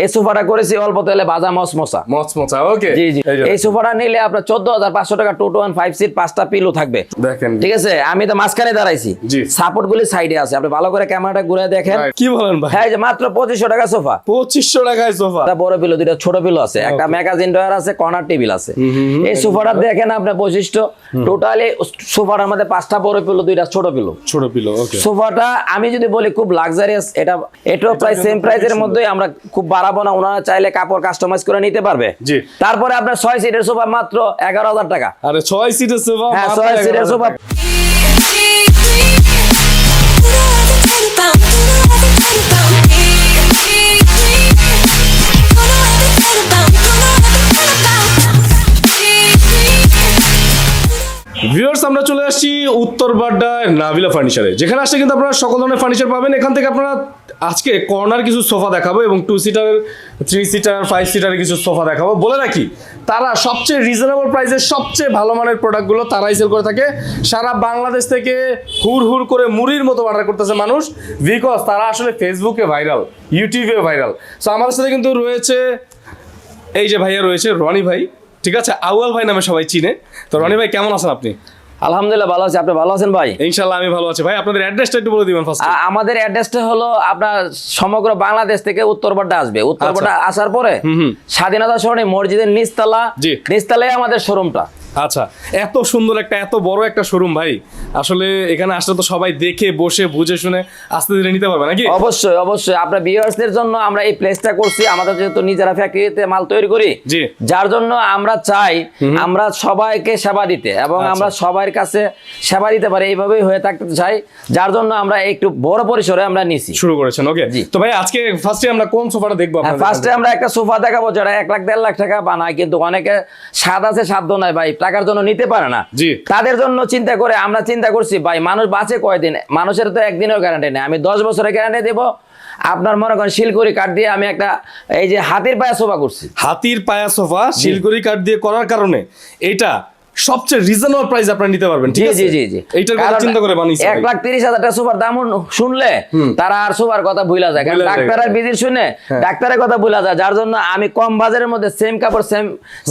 এই সোফাটা করেছি অল্প তেলে ভাজা মসমসা মচমচা ওকে। জি জি। এই সোফাটা নিলে আপনার চোদ্দ হাজার পাঁচশো টাকা two two one five seat পাঁচটা পিলো থাকবে। দেখেন। ঠিক আছে? আমি তো মাঝখানে দাঁড়াইছি। সাপোর্ট গুলি সাইডে আছে। আপনি ভালো করে ক্যামেরাটা ঘুরে দেখেন। কি বলেন ভাই? হ্যাঁ যে মাত্র পঁচিশশো টাকা সোফা। পঁচিশশো টাকায় সোফা। বড় পিলো দুইটা ছোট পিলো আছে। একটা ম্যাগাজিন ডয়ার আছে কর্নার টেবিল আছে। এই সোফাটা দেখেন আপনার বৈশিষ্ট্য। টোটালি সোফাটার মধ্যে পাঁচটা বড় পিলো দুইটা ছোট পিলো ছোট পিলো সোফাটা আমি যদি বলি খুব লাক্সারিয়াস এটা এটাও প্রায় সেম প্রাইসের মধ্যে আমরা খুব বাড়াবো না ওনারা চাইলে কাপড় কাস্টমাইজ করে নিতে পারবে জি। তারপরে আপনার ছয় সিটের সোফা মাত্র এগারো হাজার টাকা আরে ছয় সিটের সোফা হ্যাঁ ছয় সিটের 11,000 সোফা ভিউয়ার্স আমরা চলে আসছি উত্তরবাড্ডার নাভিলা ফার্নিচারে যেখানে আসলে কিন্তু আপনারা সকল ধরনের ফার্নিচার পাবেন। এখান থেকে আপনারা আজকে কর্নার কিছু সোফা দেখাবো এবং two seater three seater five সিটারের কিছু সোফা দেখাবো। বলে রাখি, তারা সবচেয়ে রিজনেবল প্রাইসে সবচেয়ে ভালো মানের প্রোডাক্টগুলো তারাই সেল করে থাকে। সারা বাংলাদেশ থেকে হুর হুর করে মুড়ির মতো অর্ডার করতেছে মানুষ। বিকজ তারা আসলে ফেসবুকে ভাইরাল ইউটিউবে ভাইরাল সো আমাদের সাথে কিন্তু রয়েছে, এই যে ভাইয়া রয়েছে রনি ভাই। ঠিক আছে আউয়াল ভাই নামে সবাই চিনে। তো রনি ভাই কেমন আছেন আপনি? আলহামদুলিল্লাহ ভালো আছি। আপনি ভালো আছেন ভাই? ইনশাল্লাহ আমি ভালো আছি। ভাই আপনাদের অ্যাড্রেসটা একটু বলে দিবেন ফার্স্ট আমাদের অ্যাড্রেসটা হলো আপনার সমগ্র বাংলাদেশ থেকে উত্তরপাড়া আসবে। উত্তরপাড়া আসার পরে স্বাধীনতা সরণি মসজিদের নিচতলা। নিস্তালাই নিচতলায় আমাদের শোরুমটা আচ্ছা এত সুন্দর একটা এত বড় একটা শোরুম ভাই। আসলে এখানে আসলে তো সবাই দেখে বসে বুঝে শুনে আস্তে ধীরে নিতে পারবে নাকি? অবশ্যই অবশ্যই। আপনার ভিউয়ার্সদের জন্য আমরা এই প্লেসটা করছি। আমাদের যেহেতু নিজেরা ফ্যাক্টরিতে মাল তৈরি করি জি। যার জন্য আমরা চাই আমরা সবাইকে সেবা দিতে এবং আচ্ছা। আমরা সবার কাছে সেবা দিতে পারি এইভাবেই হয়ে থাকতে চাই। যার জন্য আমরা একটু বড় পরিসরে আমরা নিছি। শুরু করেছেন ওকে। তো ভাই আজকে ফার্স্টে আমরা কোন সোফাটা দেখব ফার্স্টে আমরা একটা সোফা দেখাবো যেটা এক লাখ দেড় লাখ টাকা বানায় কিন্তু অনেকে স্বাদ আছে সাধ্য নাই ভাই। টাকার জন্য নিতে পারে না। তাদের জন্য চিন্তা করে আমরা চিন্তা করছি ভাই মানুষ বাঁচে কয়দিন? মানুষের তো একদিনের গ্যারান্টি নেই। আমি দশ বছরের গ্যারান্টি দেবো। আপনার মনে করেন শিলকুড়ি কাঠ দিয়ে আমি একটা এই যে হাতির পায়া সোফা করছি। হাতির পায়া সোফা শিলগুড়ি কাঠ দিয়ে করার কারণে। এটা সবচেয়ে রিজনেবল প্রাইস আপনারা নিতে পারবেন ঠিক আছে? জি জি জি। এইটার কথা করে বানিয়েছি 1 লাখ তিরিশ হাজার টাকা সোফার দাম শুনলে তারা আর সোফার কথা ভুলা যায়। কারণ। হ্যাঁ। ডাক্তারের বিজির শুনে ডাক্তারের কথা ভুলা যায় যার জন্য আমি কম বাজারের মধ্যে সেম কাপড় সেম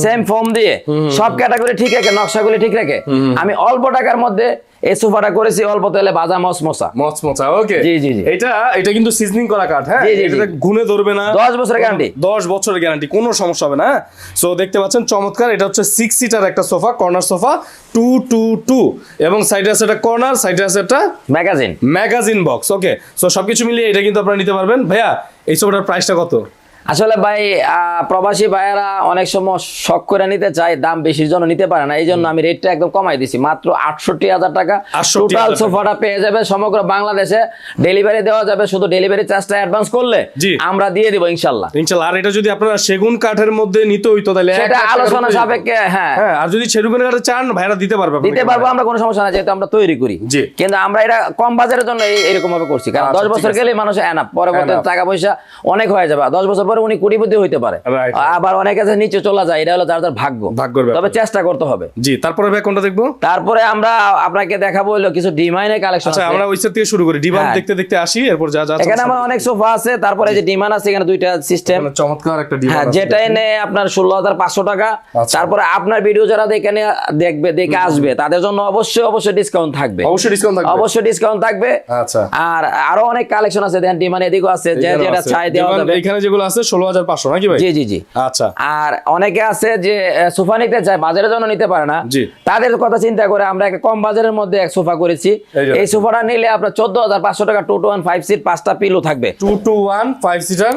সেম ফর্ম দিয়ে সব ক্যাটাগরি ঠিক রেখে নকশাগুলি ঠিক রেখে আমি অল্প টাকার মধ্যে এই সোফাটা করেছি অল্প তেলে ভাজা মসমসা মচমচা ওকে। জি, জি, জি। এটা এটা কিন্তু সিজনিং করা কাঠ হ্যাঁ? জি। গুনে ধরবে না। দশ বছরের গ্যারান্টি দশ বছরের গ্যারান্টি কোনো সমস্যা হবে না সো দেখতে পাচ্ছেন চমৎকার। এটা হচ্ছে সিক্স সিটার একটা sofa corner sofa two two two এবং সাইডে আছে একটা কর্নার সাইডে আছে একটা magazine magazine box okay so সবকিছু মিলিয়ে এটা কিন্তু আপনারা নিতে পারবেন। ভাইয়া এই সোফাটার প্রাইসটা কত? আসলে ভাই প্রবাসী ভাইয়েরা অনেক সময় শখ করে নিতে চায় দাম বেশির জন্য নিতে পারে না। এই জন্য আমি রেটটা একদম কমাই দিছি। মাত্র আটষট্টি হাজার টাকা। টোটাল সোফাটা পেয়ে যাবে সমগ্র বাংলাদেশে। ডেলিভারি দেওয়া যাবে শুধু ডেলিভারি চার্জটা অ্যাডভান্স করলে আমরা দিয়ে দিব ইনশাল্লাহ। ইনশাল্লাহ। আর এটা যদি আপনারা সেগুন কাঠের মধ্যে নিতে হইতো তাহলে এক সেটা আলোচনা সাপেক্ষে হ্যাঁ। হ্যাঁ আর যদি সেগুন কাঠের চান ভাইরা দিতে পারবে দিতে পারব আমরা কোনো সমস্যা না যেহেতু আমরা তৈরি করি। কিন্তু আমরা এটা কম বাজারের জন্য এরকম ভাবে করছি। কারণ আচ্ছা, দশ বছর গেলে মানুষ এনাপ পরবর্তী টাকা পয়সা অনেক হয়ে যাবে। দশ বছর পরে উনি কোটিপতি হইতে পারে। আবার অনেক আছে নিচে চলে যায় এটা হলো যার যার ভাগ্য। তবে চেষ্টা করতে হবে। জি তারপরে ভাই কোনটা দেখব? তারপরে আমরা আপনাকে দেখাবো হলো কিছু ডিমাইনের কালেকশন আচ্ছা আমরা ওই থেকে শুরু করি। ডিভান হ্যাঁ। দেখতে দেখতে আসি এরপর যা যা এখানে আমার অনেক সোফা আছে তারপরে যে ডিমান্ড আছে এখানে দুইটা সিস্টেম চমৎকার একটা ডিভান হ্যাঁ যেটা এনে আপনার ষোলো হাজার পাঁচশো টাকা। আচ্ছা। তারপরে আপনার ভিডিও যারা এখানে দেখবে দেখে আসবে তাদের জন্য অবশ্যই অবশ্যই ডিসকাউন্ট থাকবে। অবশ্যই ডিসকাউন্ট থাকবে। অবশ্যই ডিসকাউন্ট থাকবে। আচ্ছা। আর আরও অনেক কালেকশন আছে দেখেন ডিমান্ড এদিকেও আছে যে যেটা চাই দেওয়া যাবে। এখানে যেগুলো আছে ষোলো হাজার পাঁচশো নাকি ভাই? জি জি জি। আচ্ছা। আর অনেকে আছে যে সোফা নিতে চায় বাজারের জন্য নিতে পারে না। তাদের কথা চিন্তা করে আমরা একটা কম বাজারের মধ্যে এক সোফা করেছি। এই সোফাটা নিলে আপনার চোদ্দ হাজার পাঁচশো টাকা two two one five seat পাঁচটা পিলো থাকবে। Two two one five seater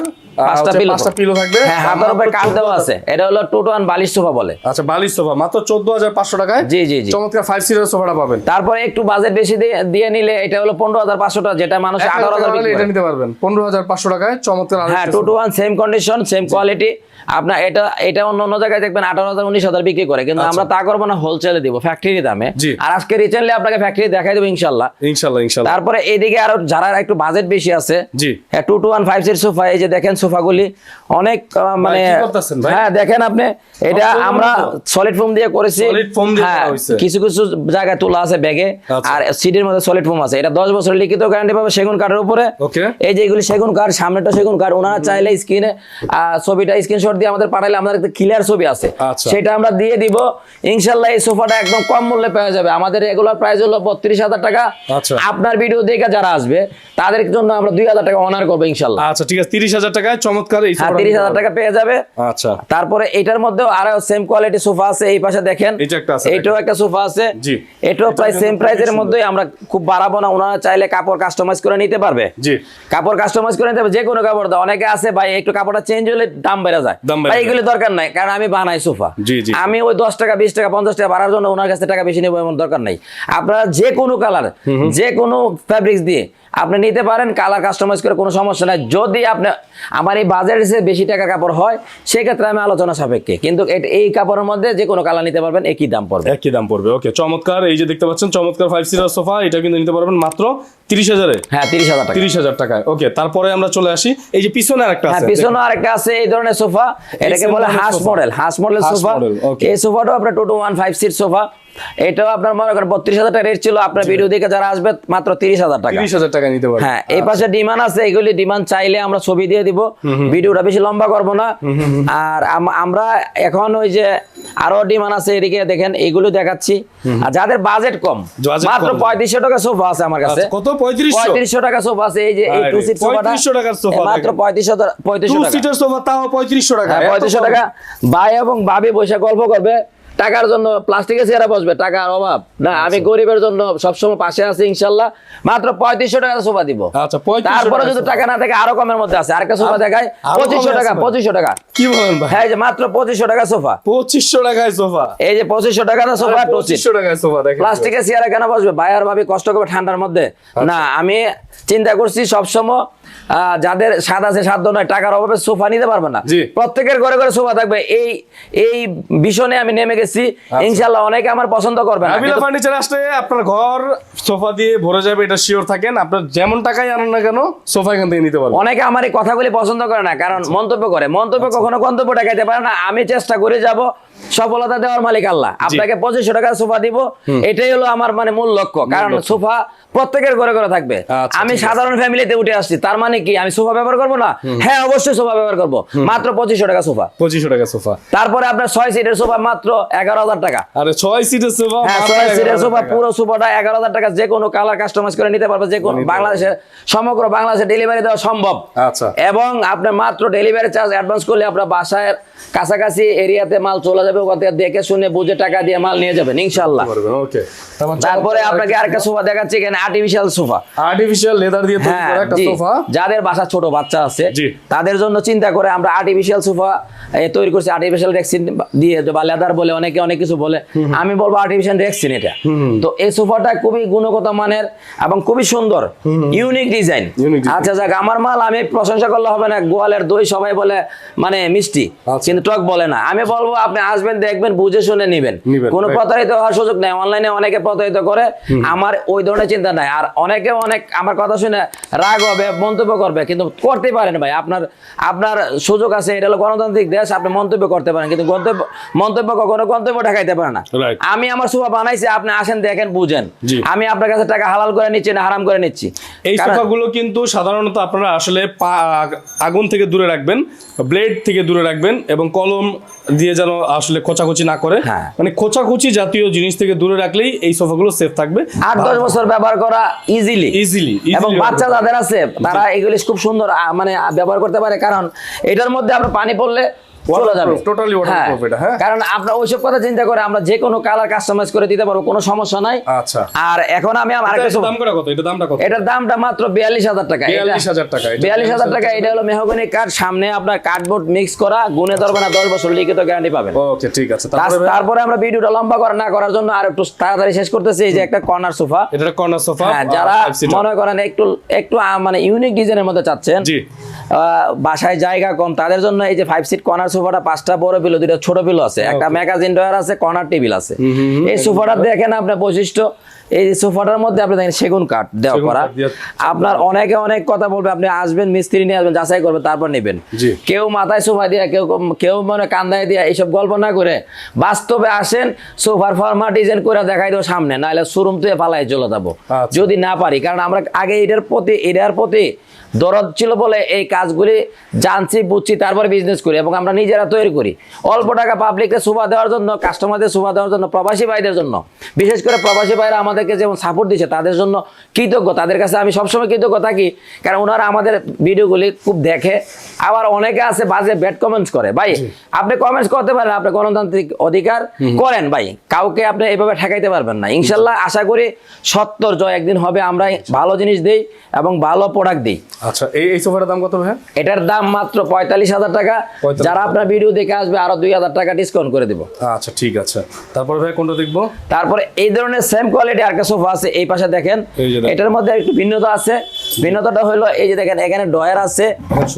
পাঁচটা পিলো থাকবে। হ্যাঁ হাতের উপরে কাঠ দেওয়া আছে। এটা হলো টু টু ওয়ান বালিশ সোফা বলে। আচ্ছা বালিশ সোফা। মাত্র চোদ্দ হাজার পাঁচশো টাকায়? জি জি জি। চমৎকার ফাইভ সিটার সোফাটা পাবেন। তারপরে একটু বাজেট বেশি দিয়ে দিয়ে নিলে এটা হলো পনেরো হাজার পাঁচশো টাকা যেটা মানুষ আঠারো হাজার এটা নিতে পারবেন। পনেরো হাজার পাঁচশো টাকায় চমৎকার হ্যাঁ two two one same condition same quality আপনার এটা এটা অন্য অন্য জায়গায় দেখবেন আঠারো হাজার উনিশ হাজার বিক্রি করে। কিন্তু আমরা তা করব না হোলসেলে দিব ফ্যাক্টরি দামে। আচ্ছা। আর আজকে রিসেন্টলি আপনাকে ফ্যাক্টরি দেখাই দেবো ইনশাল্লাহ। ইনশাল্লাহ ইনশাল্লাহ। তারপরে এইদিকে আরও যারা একটু বাজেট বেশি আছে জি। হ্যাঁ two two one five seat sofa এই যে দেখেন সোফাগুলি অনেক মানে? হ্যাঁ দেখেন আপনি এটা আমরা সলিড ফোম দিয়ে করেছি। হ্যাঁ, কিছু কিছু জায়গায় তোলা আছে ব্যাগে। আচ্ছা। আর সিটির মধ্যে সলিড ফোম আছে। এটা দশ বছর লিখিত গ্যারান্টি পাবে সেগুন কাঠের উপরে। এই যে এগুলি সেগুন কাঠ সামনেটা সেগুন কাঠ ওনারা চাইলে স্ক্রিনে ছবিটা স্ক্রিনশট দিয়ে আমাদের পাঠাইলে আমাদের একটা ক্লিয়ার ছবি আছে। আচ্ছা। সেটা আমরা দিয়ে দিব। ইনশাল্লাহ এই সোফাটা একদম কম মূল্যে পাওয়া যাবে। আমাদের এগুলোর প্রাইস হলো বত্রিশ হাজার টাকা। আচ্ছা। আপনার ভিডিও দেখে যারা আসবে তাদের জন্য আমরা দুই হাজার টাকা অনার করব ইনশাল্লাহ। আচ্ছা ঠিক আছে। তিরিশ হাজার টাকায় চমৎকার এই হ্যাঁ তিরিশ হাজার টাকা পেয়ে যাবে। আচ্ছা। তারপরে এটার মধ্যেও আরও সেম কোয়ালিটি সোফা আছে। এই পাশে দেখেন এটা একটা আছে, এটাও একটা সোফা আছে। জি। এটাও এটা প্রায় সেম সুন্দর। মধ্যেই আমরা খুব বাড়াবো না। ওনারা চাইলে কাপড় কাস্টমাইজ করে নিতে পারবে। জি। কাপড় কাস্টমাইজ করে নিতে পারবে। যে কোনো কাপড় দাও। অনেকে আছে ভাই একটু কাপড়টা চেঞ্জ হলে দাম বেড়ে যায়। ভাই যায়। দরকার নাই কারণ আমি বানাই সোফা। আমি ওই দশ টাকা বিশ টাকা পঞ্চাশ টাকা বাড়ার জন্য ওনার কাছে টাকা বেশি নেব এমন দরকার নাই আপনারা যে কোনো কালার যে কোনো ফ্যাব্রিক্স দিয়ে আপনি নিতে পারেন কালার কাস্টমাইজ করে কোনো সমস্যা নাই। যদি আপনি আমার এই বাজারের চেয়ে বেশি টাকা কাপড় হয় সেক্ষেত্রে আমি আলোচনা সাপেক্ষে। কিন্তু এই কাপড়ের মধ্যে যে কোনো কালার নিতে পারবেন একই দাম পড়বে। একই দাম পড়বে ওকে চমৎকার এই যে দেখতে পাচ্ছেন চমৎকার ফাইভ সিটার সোফা এটা কিন্তু নিতে পারবেন মাত্র তিরিশ হাজারে। হ্যাঁ তিরিশ হাজার তিরিশ হাজার টাকায় ওকে তারপরে আমরা চলে আসি এই যে পিছনে আরেকটা হ্যাঁ আছে পিছনে আরেকটা আছে এই ধরনের সোফা এটাকে বলে হাঁস মডেল হাঁস মডেল সোফা এই সোফাটাও আপনার two two one five seat sofa এটাও আপনার মনে করেন বত্রিশ হাজার টাকা রেট ছিল আপনার ভিডিও দেখে যারা আসবে মাত্র তিরিশ হাজার টাকা। তিরিশ হাজার টাকা নিতে পারবেন হ্যাঁ এই পাশে ডিমান্ড আছে এগুলি ডিমান্ড চাইলে আমরা ছবি দিয়ে দিব। ভিডিওটা বেশি লম্বা করব না। আর আমরা এখন ওই যে আরও ডিমান্ড আছে এদিকে দেখেন এগুলো দেখাচ্ছি। আর যাদের বাজেট কম মাত্র পঁয়ত্রিশশো টাকা সোফা আছে আমার কাছে। আচ্ছা, কত? পঁয়ত্রিশশো? টাকা সোফা আছে এই যে এই টু সিট সোফাটা 3500 টাকার sofa মাত্র পঁয়ত্রিশশো পঁয়ত্রিশশো টাকা। সোফা তাও পঁয়ত্রিশশো টাকা। হ্যাঁ পঁয়ত্রিশশো টাকা। ভাই এবং ভাবি বসে গল্প করবে। টাকার জন্য প্লাস্টিকের চেয়ারে বসবে টাকার অভাব। না আমি আচ্ছা। গরিবের জন্য সবসময় পাশে আছি ইনশাল্লাহ। মাত্র পঁয়ত্রিশশো টাকা সোফা দিব। আচ্ছা, 3500 তারপরে যদি টাকা না থাকে আরও কমের মধ্যে আছে। আরেকটা সোফা দেখায় পঁচিশশো টাকা পঁচিশশো টাকা। কি বলেন হ্যাঁ যে মাত্র পঁচিশশো টাকা সোফা। পঁচিশশো টাকায় সোফা। এই যে পঁচিশশো টাকা না সোফা পঁচিশশো টাকায় সোফা প্লাস্টিকের চেয়ারে কেন বসবে? আর ভাবি কষ্ট করবে ঠান্ডার মধ্যে। আচ্ছা। না আমি চিন্তা করছি সবসময় যাদের স্বাদ আছে সাধ্য নয় টাকার অভাবে সোফা নিতে পারবে না। প্রত্যেকের ঘরে ঘরে সোফা থাকবে। এই এই ভীষণে আমি নেমে গেছি। আচ্ছা। ইনশাল্লাহ অনেকে আমার পছন্দ করবেন আবিলা ফার্নিচার আসলে আপনার ঘর সোফা দিয়ে ভরে যাবে এটা শিওর থাকেন। আপনার যেমন টাকাই আনেন না কেন সোফা এখান থেকে নিতে পারবেন। অনেকে আমার এই কথাগুলি পছন্দ করে না কারণ মন্তব্য করে। মন্তব্য কখনো গন্তব্য টাকাইতে পারে না। আমি চেষ্টা করে যাব সফলতা দেওয়ার মালিক আল্লাহ। আপনাকে পঁচিশশো টাকা সোফা দিব। এটাই হলো আমার মানে মূল লক্ষ্য। কারণ সোফা প্রত্যেকের ঘরে ঘরে থাকবে। আচ্ছা, আমি সাধারণ ফ্যামিলিতে উঠে আসছি তার মানে কি? আমি সোফা ব্যবহার করব না? হ্যাঁ অবশ্যই সোফা ব্যবহার করব। মাত্র পঁচিশশো টাকা সোফা। পঁচিশশো টাকা সোফা। তারপরে আপনার ছয় সিটের সোফা মাত্র এগারো হাজার টাকা। আরে ছয় সিটের সোফা হ্যাঁ ছয় সিটের সোফা পুরো সোফাটা এগারো হাজার টাকা। যে কোনো কালার কাস্টমাইজ করে নিতে পারবে যে কোনো বাংলাদেশে সমগ্র বাংলাদেশে ডেলিভারি দেওয়া সম্ভব। আচ্ছা। এবং আপনার মাত্র ডেলিভারি চার্জ অ্যাডভান্স করলে আপনার বাসায় কাছাকাছি এরিয়াতে মাল চলে যাবে ওখান থেকে দেখে শুনে বুঝে টাকা দিয়ে মাল নিয়ে যাবেন ইনশাল্লাহ তারপরে আপনাকে আরেকটা সোফা দেখাচ্ছি এখানে। আর্টিফিশিয়াল সোফা আর্টিফিশিয়াল লেদার দিয়ে তৈরি হ্যাঁ করা একটা। সোফা যাদের বাসা ছোট বাচ্চা আছে তাদের জন্য চিন্তা করে আমরা আর্টিফিশিয়াল সোফা তৈরি করছি আর্টিফিশিয়াল রেক্সিন দিয়ে বা লেদার বলে অনেকে অনেক কিছু বলে। আমি বলব আর্টিফিশিয়াল রেক্সিন এটা। তো এই সোফাটা খুবই গুণগত মানের এবং খুবই সুন্দর। ইউনিক ডিজাইন আচ্ছা যাক আমার মাল আমি প্রশংসা করলে হবে না গোয়ালের দই সবাই বলে মানে মিষ্টি। আচ্ছা। কিন্তু টক বলে না। আমি বলব আপনি আসবেন দেখবেন বুঝে শুনে নিবেন। কোনো. প্রতারিত হওয়ার সুযোগ নাই। অনলাইনে অনেকে প্রতারিত করে আমার ওই ধরনের চিন্তা নাই। আর অনেকে অনেক আমার কথা শুনে রাগ হবে মন্তব্য করবে কিন্তু করতে পারেন ভাই। আপনার আপনার সুযোগ আছে এটা হলো গণতান্ত্রিক দেশ। আপনি মন্তব্য করতে পারেন কিন্তু গন্তব্য মন্তব্য কখনো গন্তব্য ঢাকাইতে পারে না। আমি আমার সুভা বানাইছি আপনি আসেন দেখেন বুঝেন। আমি আপনার কাছে টাকা হালাল করে নিচ্ছি না হারাম করে নিচ্ছি? এই সোফাগুলো কিন্তু সাধারণত আপনারা আসলে আগুন থেকে দূরে রাখবেন ব্লেড থেকে দূরে রাখবেন এবং কলম দিয়ে যেন আসলে খোঁচাখুচি না করে। হ্যাঁ। মানে খোঁচাখুচি জাতীয় জিনিস থেকে দূরে রাখলেই এই সোফাগুলো সেফ থাকবে। আট দশ বছর ব্যবহার করা ইজিলি ইজিলি এবং বাচ্চা যাদের আছে তারা এগুলি খুব সুন্দর মানে ব্যবহার করতে পারে কারণ এটার মধ্যে আপনার পানি পড়লে চলে যাবে। এটা, হ্যাঁ? কারণ আপনার ওইসব কথা চিন্তা করে আমরা যে কোনো কালার কাস্টমাইজ করে দিতে পারব কোনো সমস্যা নাই। আচ্ছা। আর এখন আমি আমার আরেকটা দাম কত? এটা দামটা কত? এটার দামটা মাত্র বিয়াল্লিশ হাজার টাকা 42,000 টাকা, এটা বিয়াল্লিশ হাজার টাকা এটা হলো মেহগনি কাঠ সামনে আপনার কার্ডবোর্ড মিক্স করা গুনে ধরবে না দশ বছর লিখিত গ্যারান্টি পাবেন। ওকে ঠিক আছে তারপরে তারপরে আমরা ভিডিওটা লম্বা করা না করার জন্য আর একটু তাড়াতাড়ি শেষ করতেছি এই যে একটা কর্নার সোফা এটা কর্নার সোফা হ্যাঁ যারা মনে করেন একটু একটু মানে ইউনিক ডিজাইনের মধ্যে চাচ্ছেন জি। বাসায় জায়গা কম তাদের জন্য এই যে ফাইভ সিট কর্নার সোফাটা পাঁচটা বড় পিলো দুইটা ছোট পিলো আছে। একটা ম্যাগাজিন ডয়ার আছে কর্নার টেবিল আছে। এই সোফাটা দেখেন আপনার বৈশিষ্ট্য। এই সোফাটার মধ্যে আপনি দেখেন সেগুন কাঠ দেওয়া করা। আপনার অনেকে অনেক কথা বলবে আপনি আসবেন মিস্ত্রি নিয়ে আসবেন যাচাই করবেন তারপর নেবেন। কেউ মাথায় সোফা দিয়া কেউ কেউ মানে কান্দায় দিয়া এইসব গল্প না করে বাস্তবে আসেন সোফার ফর্মা ডিজাইন করে দেখাই দেবো সামনে নাহলে শোরুম থেকে পালাই চলে যাব। আচ্ছা। যদি না পারি কারণ আমরা আগে এটার প্রতি এটার প্রতি দরদ ছিল বলে এই কাজগুলি জানছি বুঝছি তারপর বিজনেস করি এবং আমরা নিজেরা তৈরি করি। অল্প টাকা পাবলিককে সুবা দেওয়ার জন্য কাস্টমারদের সুবা দেওয়ার জন্য প্রবাসী ভাইদের জন্য বিশেষ করে প্রবাসী ভাইরা আমাদেরকে যেমন সাপোর্ট দিচ্ছে তাদের জন্য কৃতজ্ঞ। তাদের কাছে আমি সবসময় কৃতজ্ঞ থাকি কারণ ওনারা আমাদের ভিডিওগুলি খুব দেখে। আবার অনেকে আছে বাজে ব্যাড কমেন্টস করে। ভাই আপনি কমেন্টস করতে পারেন আপনি গণতান্ত্রিক অধিকার করেন ভাই। কাউকে আপনি এভাবে ঠেকাইতে পারবেন না। ইনশাল্লাহ আশা করি সত্তর জয় একদিন হবে আমরা ভালো জিনিস দিই এবং ভালো প্রোডাক্ট দিই। আচ্ছা এই এই সোফাটার দাম কত ভাইয়া? এটার দাম মাত্র পঁয়তাল্লিশ হাজার টাকা। যারা আপনার ভিডিও দেখে আসবে আরও দুই হাজার টাকা ডিসকাউন্ট করে দিব। আচ্ছা ঠিক আছে। তারপর ভাই কোনটা দেখব? তারপরে এই ধরনের সেম কোয়ালিটি আর একটা সোফা আছে এই পাশে দেখেন। এই যে দেখেন। এটার মধ্যে একটু ভিন্নতা আছে। ভিন্নতাটা হলো এই যে দেখেন এখানে ডয়ার আছে।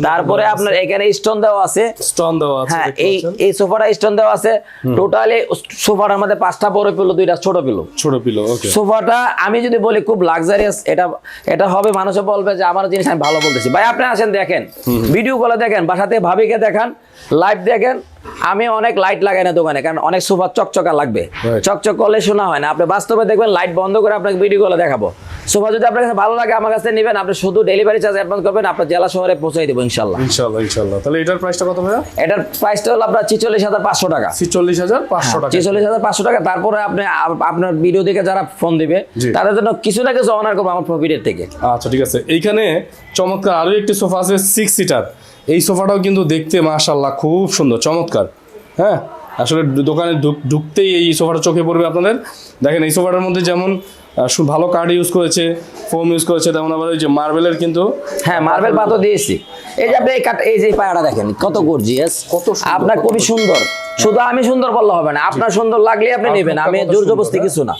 তারপরে আপনার এখানে স্টোন দেওয়া আছে। স্টোন দেওয়া আছে হ্যাঁ এই এই সোফাটা স্টোন দেওয়া আছে। টোটালি সোফাটার মধ্যে পাঁচটা বড় পিলো দুইটা ছোট পিলো ছোট পিলো ওকে সোফাটা আমি যদি বলি খুব লাক্সারিয়াস এটা এটা হবে মানুষে বলবে যে আমার জিনিস আমি ভালো বলতেছি। ভাই আপনি আসেন দেখেন। ভিডিও কলে দেখেন বাসাতে ভাবিকে দেখান লাইভ দেখেন। আমি অনেক লাইট লাগাই না দোকানে কারণ অনেক সুপার চকচকা লাগবে। চকচক করলে শোনা হয় না। আপনি বাস্তবে দেখবেন লাইট বন্ধ করে আপনাকে ভিডিও কলে দেখাবো। সোফা যদি আপনার কাছে ভালো লাগে আমার কাছে নেবেন। আপনি শুধু ডেলিভারি চার্জ অ্যাডভান্স করবেন আপনার জেলা শহরে পৌঁছাই দেবো ইনশাল্লাহ ইনশাল্লাহ ইনশাল্লাহ তাহলে এটার প্রাইসটা কত ভাইয়া? এটার প্রাইসটা হলো আপনার ছিচল্লিশ হাজার পাঁচশো টাকা। ছিচল্লিশ হাজার পাঁচশো টাকা। ছেচল্লিশ হাজার পাঁচশো টাকা। তারপরে আপনি আপনার ভিডিও দেখে যারা ফোন দিবে তাদের জন্য কিছু না কিছু অনার করব আমার প্রফিটের থেকে। আচ্ছা ঠিক আছে। এইখানে চমৎকার আরও একটি সোফা আছে সিক্স সিটার এই সোফাটাও কিন্তু দেখতে মাশাল্লাহ খুব সুন্দর চমৎকার। হ্যাঁ আসলে দোকানে ঢুক- ঢুকতেই এই সোফাটা চোখে পড়বে আপনাদের। দেখেন এই সোফাটার মধ্যে যেমন ভালো কার্ড ইউজ করেছে ফোম ইউজ করেছে তেমন আবার ওই যে মার্বেলের কিন্তু হ্যাঁ মার্বেল পাথর দিয়েছি। এই যে আপনি এই কাট এই যে পায়াটা দেখেন কত গর্জিয়াস কত আপনার খুবই সুন্দর। শুধু আমি সুন্দর বললে হবে না আপনার সুন্দর লাগলে আপনি নেবেন আমি জোর জবস্তি হ্যাঁ? কিছু না।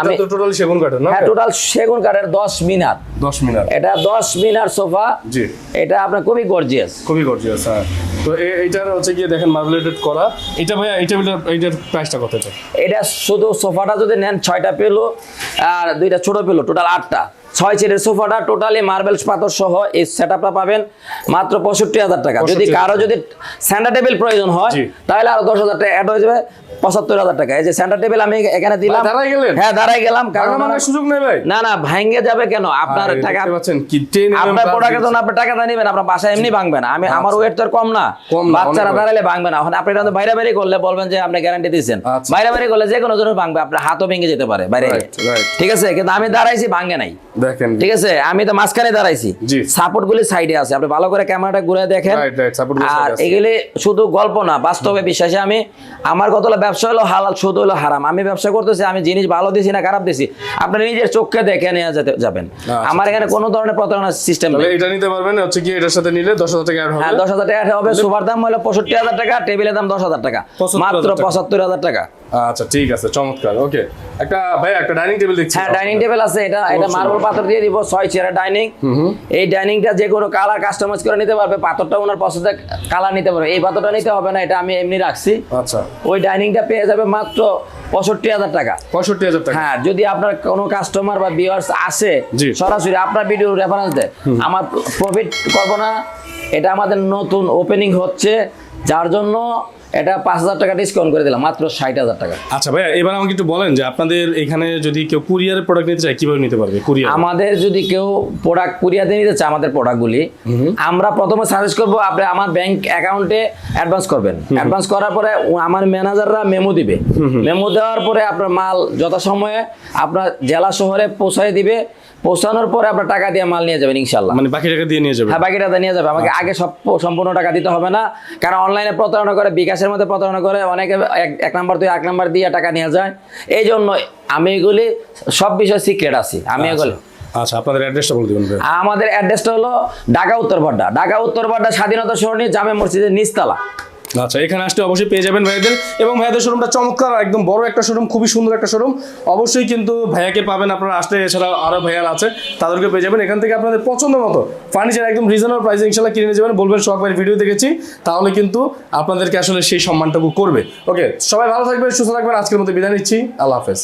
আমি তো টোটালি সেগুন কাঠের না? হ্যাঁ টোটাল সেগুন কাঠের দশ মিনার। দশ মিনিট এটা দশ মিনার সোফা জি। এটা আপনার খুবই গর্জিয়াস খুবই গর্জিয়াস হ্যাঁ। তো এটার হচ্ছে গিয়ে দেখেন মার্বেলেটেড করা। এটা ভাইয়া, এই টেবিলটার এইটার প্রাইসটা কত এটা? শুধু সোফাটা যদি নেন ছয়টা পেল, আর দুইটা ছোট পেল টোটাল আটটা। ছয় সিটের সোফাটা টোটালি মার্বেল পাথর সহ এই সেট পা মাত্র পঁয়ষট্টি হাজার টাকা। যদি কারও যদি সেন্টার টেবিল প্রয়োজন হয় তাহলে আরও দশ হাজার টাকা অ্যাড হয়ে যাবে পঁচাত্তর হাজার টাকা। এই যে সেন্টার টেবিল আমি এখানে দিলাম? হ্যাঁ দাঁড়াই গেলাম কারণ সুযোগ নেই ভাই। না না ভাঙ্গে যাবে কেন? আপনার টাকা পাচ্ছেন কি 10 আপনার প্রোডাক্টের জন্য টাকা নেবেন আপনার বাসায় এমনি ভাঙবে না। আমি আমার ওয়েট তো আর কম না। বাচ্চারা দাঁড়ালে ভাঙবে না। এখন আপনি এটা বাইরে বাইরে করলে বলবেন যে আপনি গ্যারান্টি দিচ্ছেন আচ্ছা। বাইরে বাইরে করলে যে কোনো জন্য ভাঙবে আপনার হাতও ভেঙে যেতে পারে বাইরে. ঠিক আছে? কিন্তু আমি দাঁড়াইছি ভাঙে নাই। দেখেন। ঠিক আছে? আমি তো মাঝখানে দাঁড়াইছি। সাপোর্ট গুলি সাইডে আছে। আপনি ভালো করে ক্যামেরাটা ঘুরে দেখেন। আর। এগুলি শুধু গল্প না বাস্তবে বিশ্বাসে আমি আমার কত ব্যবসা হলো হালাল শুধু হলো হারাম। আমি ব্যবসা করতেছি আমি জিনিস ভালো দিছি না খারাপ দিছি আপনি নিজের চোখে দেখে নিয়ে যেতে যাবেন। আচ্ছা, আমার এখানে কোনো ধরনের প্রতারণার সিস্টেম নেই। এটা নিতে পারবেন হচ্ছে কি এটার সাথে নিলে দশ হাজার টাকা অ্যাড হ্যাঁ হবে দশ হাজার টাকা হবে। সোফার দাম হলো পঁয়ষট্টি হাজার টাকা টেবিলের দাম দশ হাজার টাকা। মাত্র টাকা। পঁচাত্তর হাজার টাকা। আচ্ছা ঠিক আছে চমৎকার ওকে একটা ভাই একটা ডাইনিং টেবিল দেখছি। হ্যাঁ ডাইনিং টেবিল আছে এটা এটা মার্বেল পাথর দিয়ে দিব ছয় চেয়ারের ডাইনিং। এই ডাইনিংটা যে কোনো কালার কাস্টমাইজ করে নিতে পারবে পাথরটা ওনার পছন্দের কালার নিতে পারবে। এই পাথরটা নিতে হবে না এটা আমি এমনি রাখছি। আচ্ছা। ওই ডাইনিংটা পেয়ে যাবে মাত্র পঁয়ষট্টি হাজার টাকা। পঁয়ষট্টি হাজার টাকা। হ্যাঁ যদি আপনার কোনো কাস্টমার বা ভিউয়ার্স আসে সরাসরি আপনার ভিডিও রেফারেন্স দেয়। আমার প্রফিট করব না এটা আমাদের নতুন ওপেনিং হচ্ছে যার জন্য এটা পাঁচ হাজার টাকা ডিসকাউন্ট করে দিলাম মাত্র ষাট হাজার টাকা। আচ্ছা ভাইয়া এবার আমাকে একটু বলেন যে আপনাদের এখানে যদি কেউ কুরিয়ারের প্রোডাক্ট নিতে চায় কীভাবে নিতে পারবে কুরিয়ার আমাদের যদি কেউ প্রোডাক্ট কুরিয়াতে নিতে চায় আমাদের প্রোডাক্টগুলি আমরা প্রথমে সাজেস্ট করব আপনি আমার ব্যাংক অ্যাকাউন্টে অ্যাডভান্স করবেন। অ্যাডভান্স করার পরে আমার ম্যানেজাররা মেমো দিবে। মেমো দেওয়ার পরে আপনার মাল যথাসময়ে আপনার জেলা শহরে পৌঁছায় দিবে। পৌঁছানোর পরে আপনার টাকা দিয়ে মাল নিয়ে যাবেন ইনশাল্লাহ মানে বাকি টাকা দিয়ে নিয়ে যাবে হ্যাঁ বাকি টাকা নিয়ে যাবে। আমাকে আগে সব সম্পূর্ণ টাকা দিতে হবে না কারণ অনলাইনে প্রতারণা করে বিকাশের মধ্যে প্রতারণা করে অনেকে এক- নাম্বার দুই এক নাম্বার দিয়ে টাকা নিয়ে যায়। এই জন্য আমি এগুলি সব বিষয় সিক্রেট আছি। আমি এগুলি আচ্ছা আপনাদের অ্যাড্রেসটা বলে দিবেন আমাদের অ্যাড্রেসটা হলো ঢাকা উত্তর বাড্ডা ঢাকা উত্তর বাড্ডা স্বাধীনতা সরণি জামে মসজিদের নিচতলা। আচ্ছা এখানে আসতে অবশ্যই পেয়ে যাবেন ভাইদের এবং ভাইয়াদের শোরুমটা চমৎকার, একদম বড় একটা শোরুম খুবই সুন্দর একটা শোরুম অবশ্যই কিন্তু ভাইয়াকে পাবেন আপনারা আসতে এছাড়া আরও ভাইয়ার আছে তাদেরকে পেয়ে যাবেন। এখান থেকে আপনাদের পছন্দ মতো ফার্নিচার একদম রিজনেবল প্রাইসে ইনশাল্লাহ কিনে নিয়ে যাবেন। বলবেন সবাই ভিডিও দেখেছি, তাহলে কিন্তু আপনাদেরকে আসলে সেই সম্মানটুকু করবে। ওকে সবাই ভালো থাকবেন, সুস্থ থাকবেন। আজকের মতো বিদায় নিচ্ছি। আল্লাহ হাফেজ।